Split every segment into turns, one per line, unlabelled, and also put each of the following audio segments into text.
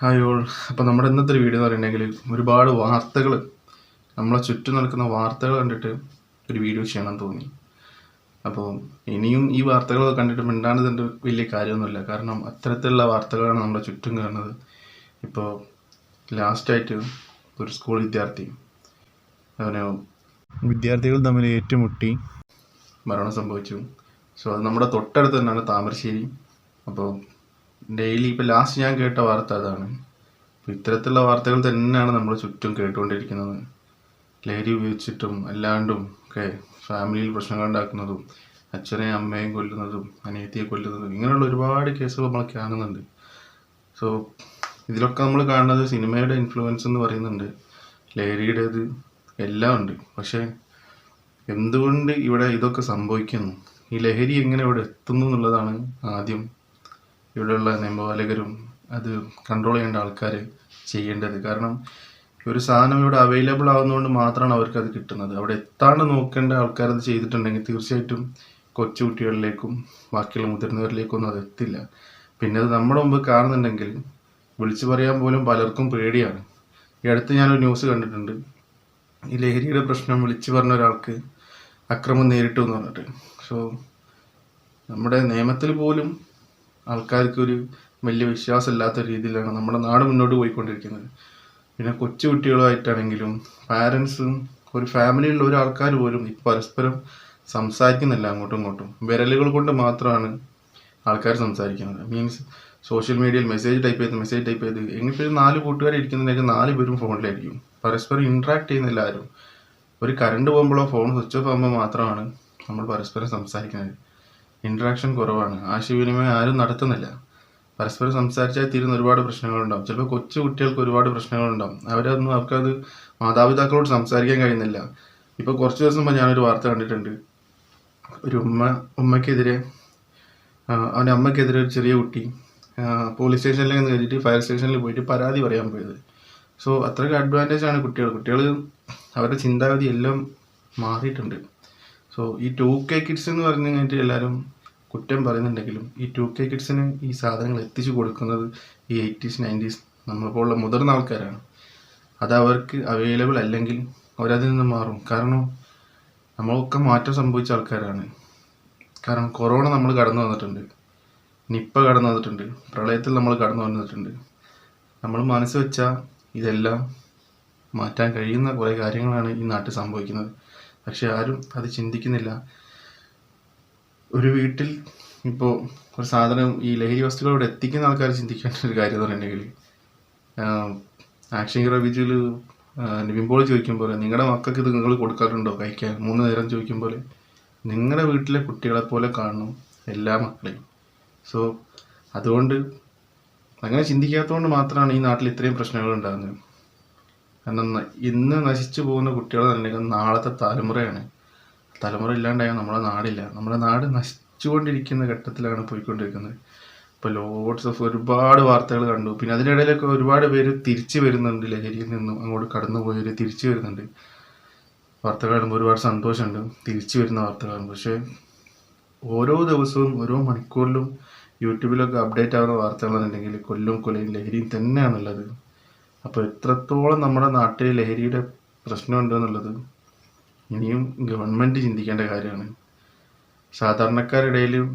Hi all അപ്പോൾ നമ്മുടെ ഇന്നത്തെ ഒരു വീഡിയോ എന്ന് പറയുന്നെങ്കിൽ ഒരുപാട് വാർത്തകൾ നമ്മളെ ചുറ്റും നടക്കുന്ന വാർത്തകൾ കണ്ടിട്ട് ഒരു വീഡിയോ ചെയ്യണം തോന്നി. അപ്പോൾ ഇനിയും ഈ വാർത്തകൾ കണ്ടിട്ട് മിണ്ടാണ്ടതിന്റെ വലിയ കാര്യമൊന്നുമില്ല. കാരണം അത്തരത്തിലുള്ള വാർത്തകളാണ് നമ്മളെ ചുറ്റും കാണുന്നത്. ഇപ്പോൾ ലാസ്റ്റായിട്ട് ഒരു സ്കൂൾ വിദ്യാർത്ഥി അവന് വിദ്യാർത്ഥികൾ തമ്മിൽ ഏറ്റുമുട്ടി മരണം സംഭവിച്ചു. സോ അത് നമ്മുടെ തൊട്ടടുത്ത് തന്നെയാണ് താമരശ്ശേരി. അപ്പോൾ ഡെയിലി ഇപ്പോൾ ലാസ്റ്റ് ഞാൻ കേട്ട വാർത്ത അതാണ്. അപ്പോൾ ഇത്തരത്തിലുള്ള വാർത്തകൾ തന്നെയാണ് നമ്മൾ ചുറ്റും കേട്ടുകൊണ്ടിരിക്കുന്നത്. ലഹരി ഉപയോഗിച്ചിട്ടും അല്ലാണ്ടും ഒക്കെ ഫാമിലിയിൽ പ്രശ്നങ്ങൾ ഉണ്ടാക്കുന്നതും അച്ഛനെയും അമ്മയും കൊല്ലുന്നതും അനിയത്തിയെ കൊല്ലുന്നതും ഇങ്ങനെയുള്ള ഒരുപാട് കേസുകൾ നമ്മൾ കാണുന്നുണ്ട്. സോ ഇതിലൊക്കെ നമ്മൾ കാണുന്നത് സിനിമയുടെ ഇൻഫ്ലുവൻസ് എന്ന് പറയുന്നുണ്ട്. ലഹരിയുടേത് എല്ലാം ഉണ്ട്. പക്ഷേ എന്തുകൊണ്ട് ഇവിടെ ഇതൊക്കെ സംഭവിക്കുന്നു? ഈ ലഹരി എങ്ങനെ ഇവിടെ എത്തുന്നു എന്നുള്ളതാണ് ആദ്യം ഇവിടെയുള്ള നിയമപാലകരും അത് കൺട്രോൾ ചെയ്യേണ്ട ആൾക്കാർ ചെയ്യേണ്ടത്. കാരണം ഒരു സാധനം ഇവിടെ അവൈലബിൾ ആവുന്നതുകൊണ്ട് മാത്രമാണ് അവർക്ക് അത് കിട്ടുന്നത്. അവിടെ എത്താണ്ട് നോക്കേണ്ട ആൾക്കാർ അത് ചെയ്തിട്ടുണ്ടെങ്കിൽ തീർച്ചയായിട്ടും കൊച്ചുകുട്ടികളിലേക്കും ബാക്കിയുള്ള മുതിർന്നവരിലേക്കും ഒന്നും അത് എത്തില്ല. പിന്നെ അത് നമ്മുടെ മുമ്പ് കാണുന്നുണ്ടെങ്കിൽ വിളിച്ചു പറയാൻ പോലും പലർക്കും പേടിയാണ്. ഈ അടുത്ത് ഞാനൊരു ന്യൂസ് കണ്ടിട്ടുണ്ട്. ഈ ലഹരിയുടെ പ്രശ്നം വിളിച്ചു പറഞ്ഞ ഒരാൾക്ക് അക്രമം നേരിട്ടു എന്ന് പറഞ്ഞിട്ട്. സോ നമ്മുടെ നിയമത്തിൽ പോലും ആൾക്കാർക്ക് ഒരു വലിയ വിശ്വാസമില്ലാത്ത രീതിയിലാണ് നമ്മുടെ നാട് മുന്നോട്ട് പോയിക്കൊണ്ടിരിക്കുന്നത്. പിന്നെ കൊച്ചു കുട്ടികളുമായിട്ടാണെങ്കിലും പാരൻസും ഒരു ഫാമിലിയിലുള്ള ഒരു ആൾക്കാർ പോലും ഈ പരസ്പരം സംസാരിക്കുന്നില്ല അങ്ങോട്ടും ഇങ്ങോട്ടും. വിരലുകൾ കൊണ്ട് മാത്രമാണ് ആൾക്കാർ സംസാരിക്കുന്നത്. മീൻസ് സോഷ്യൽ മീഡിയയിൽ മെസ്സേജ് ടൈപ്പ് ചെയ്ത് മെസ്സേജ് ടൈപ്പ് ചെയ്ത് എങ്ങനെ നാല് കൂട്ടുകാർ ഇരിക്കുന്നുണ്ടെങ്കിൽ നാല് പേരും ഫോണിലായിരിക്കും. പരസ്പരം ഇൻട്രാക്ട് ചെയ്യുന്നില്ല ആരും ഒരു കറണ്ട് പോകുമ്പോഴോ ഫോൺ സ്വിച്ച് ഓഫ് ആകുമ്പോൾ മാത്രമാണ് നമ്മൾ പരസ്പരം സംസാരിക്കുന്നത്. ഇൻട്രാക്ഷൻ കുറവാണ്. ആശയവിനിമയം ആരും നടത്തുന്നില്ല. പരസ്പരം സംസാരിച്ചാൽ തീരുന്ന ഒരുപാട് പ്രശ്നങ്ങളുണ്ടാവും. ചിലപ്പോൾ കൊച്ചു കുട്ടികൾക്ക് ഒരുപാട് പ്രശ്നങ്ങളുണ്ടാവും. അവരൊന്നും അവർക്കത് മാതാപിതാക്കളോട് സംസാരിക്കാൻ കഴിയുന്നില്ല. ഇപ്പോൾ കുറച്ച് ദിവസം മുമ്പ് ഞാനൊരു വാർത്ത കണ്ടിട്ടുണ്ട്. ഒരു ഉമ്മ ഉമ്മയ്ക്കെതിരെ ആ, അവന്റെ അമ്മയ്ക്കെതിരെ ഒരു ചെറിയ കുട്ടി പോലീസ് സ്റ്റേഷനിലേക്ക് കയറിയിട്ട് ഫയർ സ്റ്റേഷനിൽ പോയിട്ട് പരാതി പറയാൻ പോയത്. സോ അത്രയ്ക്ക് അഡ്വാന്റേജ് ആണ് കുട്ടികൾ. കുട്ടികൾ അവരുടെ ചിന്താഗതി എല്ലാം മാറിയിട്ടുണ്ട്. സോ ഈ ടു കെ കിഡ്സ് എന്ന് പറഞ്ഞു കഴിഞ്ഞിട്ട് എല്ലാവരും കുറ്റം പറയുന്നുണ്ടെങ്കിലും ഈ ടു കെ കിഡ്സിന് ഈ സാധനങ്ങൾ എത്തിച്ചു കൊടുക്കുന്നത് ഈ എയ്റ്റീസ് നയന്റീസ് നമ്മളെപ്പോലുള്ള മുതിർന്ന ആൾക്കാരാണ്. അത് അവർക്ക് അവൈലബിൾ അല്ലെങ്കിൽ അവരതിൽ നിന്ന് മാറും. കാരണം നമ്മളൊക്കെ മാറ്റം സംഭവിച്ച ആൾക്കാരാണ്. കാരണം കൊറോണ നമ്മൾ കടന്നു വന്നിട്ടുണ്ട്. നിപ്പ കടന്നു വന്നിട്ടുണ്ട്. പ്രളയത്തിൽ നമ്മൾ കടന്നു വന്നിട്ടുണ്ട്. നമ്മൾ മനസ്സ് വെച്ചാൽ ഇതെല്ലാം മാറ്റാൻ കഴിയുന്ന കുറേ കാര്യങ്ങളാണ് ഈ നാട്ടിൽ സംഭവിക്കുന്നത്. പക്ഷെ ആരും അത് ചിന്തിക്കുന്നില്ല. ഒരു വീട്ടിൽ ഇപ്പോൾ ഒരു സാധനം ഈ ലഹരി വസ്തുക്കളോട് എത്തിക്കുന്ന ആൾക്കാർ ചിന്തിക്കേണ്ട ഒരു കാര്യം എന്ന് പറഞ്ഞിട്ടുണ്ടെങ്കിൽ ആക്ഷൻ ഹീറോ വിജയിൽ നിവിമ്പോൾ ചോദിക്കുമ്പോൾ നിങ്ങളുടെ മക്കൾക്ക് ഇത് നിങ്ങൾ കൊടുക്കാറുണ്ടോ? കഴിക്കാൻ? മൂന്ന് നേരം ചോദിക്കുമ്പോൾ നിങ്ങളുടെ വീട്ടിലെ കുട്ടികളെ പോലെ കാണണം എല്ലാ മക്കളെയും. സോ അതുകൊണ്ട് അങ്ങനെ ചിന്തിക്കാത്തതുകൊണ്ട് മാത്രമാണ് ഈ നാട്ടിൽ ഇത്രയും പ്രശ്നങ്ങൾ ഉണ്ടാകുന്നത്. കാരണം ഇന്ന് നശിച്ചു പോകുന്ന കുട്ടികൾ അല്ലെങ്കിൽ നാളത്തെ തലമുറയാണ്. തലമുറ ഇല്ലാണ്ടായാൽ നമ്മുടെ നാടില്ല. നമ്മുടെ നാട് നശിച്ചുകൊണ്ടിരിക്കുന്ന ഘട്ടത്തിലാണ് പോയിക്കൊണ്ടിരിക്കുന്നത്. ഇപ്പോൾ ലോഡ്സ് ഓഫ് ഒരുപാട് വാർത്തകൾ കണ്ടു. പിന്നെ അതിനിടയിലൊക്കെ ഒരുപാട് പേര് തിരിച്ചു വരുന്നുണ്ട് ലഹരിയിൽ നിന്നും. അങ്ങോട്ട് കടന്നു പോയവർ തിരിച്ചു വരുന്നുണ്ട്. വാർത്തകൾ കാണുമ്പോൾ ഒരുപാട് സന്തോഷമുണ്ട്. തിരിച്ചു വരുന്ന വാർത്തകൾ പക്ഷേ ഓരോ ദിവസവും ഓരോ മണിക്കൂറിലും യൂട്യൂബിലൊക്കെ അപ്ഡേറ്റ് ആവുന്ന വാർത്തകളെന്നുണ്ടെങ്കിൽ കൊല്ലും കൊലയും ലഹരിയും തന്നെയാണുള്ളത്. അപ്പോൾ എത്രത്തോളം നമ്മുടെ നാട്ടിൽ ലഹരിയുടെ പ്രശ്നമുണ്ടെന്നുള്ളത് ഇനിയും ഗവൺമെന്റ് ചിന്തിക്കേണ്ട കാര്യമാണ്. സാധാരണക്കാരിടയിലും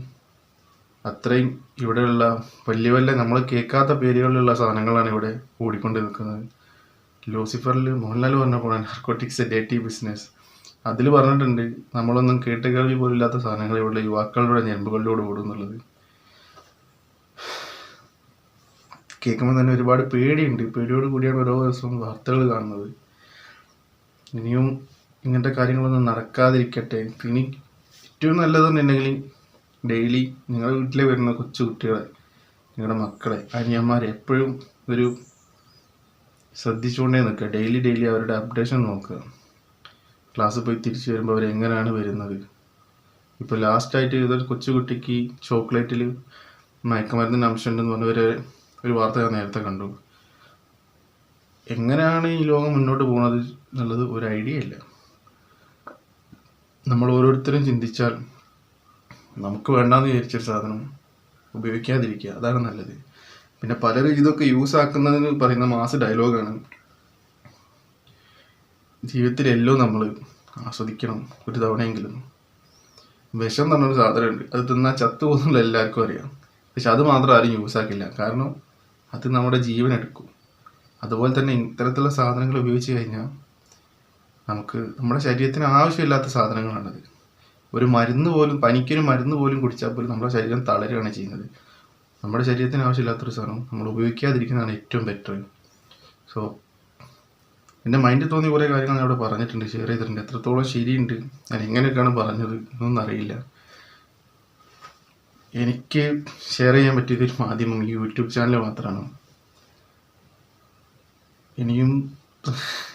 അത്രയും ഇവിടെയുള്ള വലിയ വലിയ നമ്മൾ കേൾക്കാത്ത പേരുകളിലുള്ള സാധനങ്ങളാണ് ഇവിടെ ഓടിക്കൊണ്ട് നിൽക്കുന്നത് ലൂസിഫറിൽ മോഹൻലാൽ പറഞ്ഞ പോലെ നാർക്കോട്ടിക്സ് ഡേറ്റി ബിസിനസ് അതിൽ പറഞ്ഞിട്ടുണ്ട് നമ്മളൊന്നും കേട്ട് കേൾവി പോലും ഇല്ലാത്ത സാധനങ്ങൾ ഇവിടെ യുവാക്കളുടെ ഞരമ്പുകളിലൂടെ ഓടും എന്നുള്ളത് കേൾക്കുമ്പോൾ തന്നെ ഒരുപാട് പേടിയുണ്ട്. പേടിയോട് കൂടിയാണ് ഓരോ ദിവസവും വാർത്തകൾ കാണുന്നത്. ഇനിയും ഇങ്ങനത്തെ കാര്യങ്ങളൊന്നും നടക്കാതിരിക്കട്ടെ. ഇനി ഏറ്റവും നല്ലതെന്നുണ്ടെങ്കിൽ ഡെയിലി നിങ്ങളുടെ വീട്ടിലെ വരുന്ന കൊച്ചു കുട്ടികളെ നിങ്ങളുടെ മക്കളെ അനിയന്മാരെ എപ്പോഴും ഒരു ശ്രദ്ധിച്ചുകൊണ്ടേ നിൽക്കുക. ഡെയിലി ഡെയിലി അവരുടെ അപ്ഡേഷൻ നോക്കുക. ക്ലാസ്സിൽ പോയി തിരിച്ചു വരുമ്പോൾ അവർ എങ്ങനെയാണ് വരുന്നത്? ഇപ്പോൾ ലാസ്റ്റായിട്ട് ഇതൊരു കൊച്ചുകുട്ടിക്ക് ചോക്ലേറ്റിൽ മയക്കുമരുന്നിന് അംശമുണ്ടെന്ന് പറഞ്ഞ ഒരു വാർത്ത ഞാൻ നേരത്തെ കണ്ടു. എങ്ങനെയാണ് ഈ ലോകം മുന്നോട്ട് പോകുന്നത് എന്നുള്ളത് ഒരു ഐഡിയ ഇല്ല. നമ്മൾ ഓരോരുത്തരും ചിന്തിച്ചാൽ നമുക്ക് വേണ്ടാന്ന് വിചാരിച്ചൊരു സാധനം ഉപയോഗിക്കാതിരിക്കുക അതാണ് നല്ലത്. പിന്നെ പലരും ഇതൊക്കെ യൂസ് ആക്കുന്നതിന് പറയുന്ന മാസ് ഡയലോഗാണ് ജീവിതത്തിൽ എല്ലാം നമ്മൾ ആസ്വദിക്കണം ഒരു തവണയെങ്കിലും. വിഷം എന്ന് പറഞ്ഞൊരു സാധനമുണ്ട്. അത് തിന്നാൽ ചത്തു പോകുന്നുള്ള എല്ലാവർക്കും അറിയാം. പക്ഷെ അത് മാത്രം ആരും യൂസ് ആക്കില്ല. കാരണം അത് നമ്മുടെ ജീവൻ എടുക്കും. അതുപോലെ തന്നെ ഇത്തരത്തിലുള്ള സാധനങ്ങൾ ഉപയോഗിച്ച് കഴിഞ്ഞാൽ നമുക്ക് നമ്മുടെ ശരീരത്തിന് ആവശ്യമില്ലാത്ത സാധനങ്ങളാണത്. ഒരു മരുന്ന് പോലും പനിക്കൊരു മരുന്ന് പോലും കുടിച്ചാൽ പോലും നമ്മുടെ ശരീരം തളരുകയാണ് ചെയ്യുന്നത്. നമ്മുടെ ശരീരത്തിന് ആവശ്യമില്ലാത്തൊരു സാധനം നമ്മൾ ഉപയോഗിക്കാതിരിക്കുന്നതാണ് ഏറ്റവും ബെറ്റർ സോ എന്റെ മൈൻഡിൽ തോന്നിയ കുറേ കാര്യങ്ങൾ ഞാൻ ഇവിടെ പറഞ്ഞിട്ടുണ്ട് ഷെയർ ചെയ്തിട്ടുണ്ട്. എത്രത്തോളം ശരിയുണ്ട് ഞാൻ എങ്ങനെയൊക്കെയാണ് പറഞ്ഞത് എന്നൊന്നും അറിയില്ല. എനിക്ക് ഷെയർ ചെയ്യാൻ പറ്റിയത് മാധ്യമം യൂട്യൂബ് ചാനൽ മാത്രമാണ്. ഇനിയും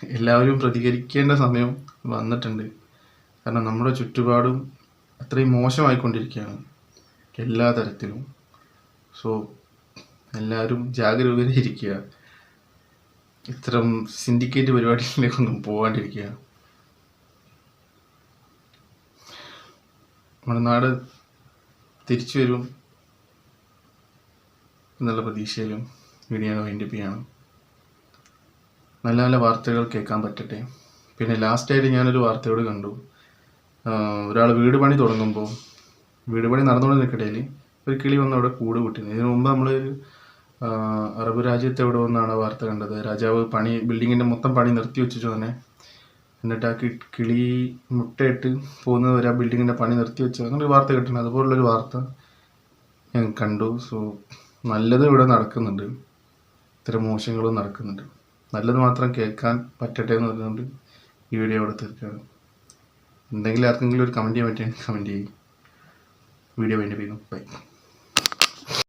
എല്ലാവരും പ്രതികരിക്കേണ്ട സമയം വന്നിട്ടുണ്ട്. കാരണം നമ്മുടെ ചുറ്റുപാടും അത്രയും മോശമായിക്കൊണ്ടിരിക്കുകയാണ്. എല്ലാ തരത്തിലും. സോ എല്ലാവരും ജാഗരൂകരായിരിക്കുക ഇത്തരം സിൻഡിക്കേറ്റ് പരിപാടികളിലേക്കൊന്നും പോകാണ്ടിരിക്കുക നമ്മുടെ നാട് തിരിച്ചു വരും എന്നുള്ള പ്രതീക്ഷയിലും വീഡിയോ വൈൻഡപ്പ് ചെയ്യണം. നല്ല നല്ല വാർത്തകൾ കേൾക്കാൻ പറ്റട്ടെ. പിന്നെ ലാസ്റ്റായിട്ട് ഞാനൊരു വാർത്തയോട് കണ്ടു. ഒരാൾ വീട് പണി തുടങ്ങുമ്പോൾ വീട് പണി നടന്നുകൊണ്ട് നിൽക്കട്ടേൽ ഒരു കിളി വന്ന് അവിടെ കൂട് കൂട്ടിന്. ഇതിനു മുമ്പ് നമ്മൾ അറബ് രാജ്യത്ത് എവിടെ വന്നാണ് വാർത്ത കണ്ടത്? രാജാവ് പണി ബിൽഡിങ്ങിന്റെ മൊത്തം പണി നിർത്തി വെച്ചിട്ട് തന്നെ എന്നിട്ട് ആ കിളി മുട്ടയിട്ട് പോകുന്നത് വരെ ആ ബിൽഡിങ്ങിന്റെ പണി നിർത്തി വെച്ചു. അങ്ങനെ ഒരു വാർത്ത കിട്ടുന്നത് അതുപോലുള്ളൊരു വാർത്ത ഞാൻ കണ്ടു. സോ നല്ലത് ഇവിടെ നടക്കുന്നുണ്ട്. ഇത്തരം മോശങ്ങളും നടക്കുന്നുണ്ട്. നല്ലത് മാത്രം കേൾക്കാൻ പറ്റട്ടെ എന്ന് പറഞ്ഞുകൊണ്ട് ഈ വീഡിയോ അവിടെ തീർക്കുകയാണ്. എന്തെങ്കിലും ആർക്കെങ്കിലും ഒരു കമന്റ് ചെയ്യാൻ പറ്റുകയാണെങ്കിൽ കമന്റ് ചെയ്യും. വീഡിയോ വേണ്ടി ചെയ്യുന്നു ബൈ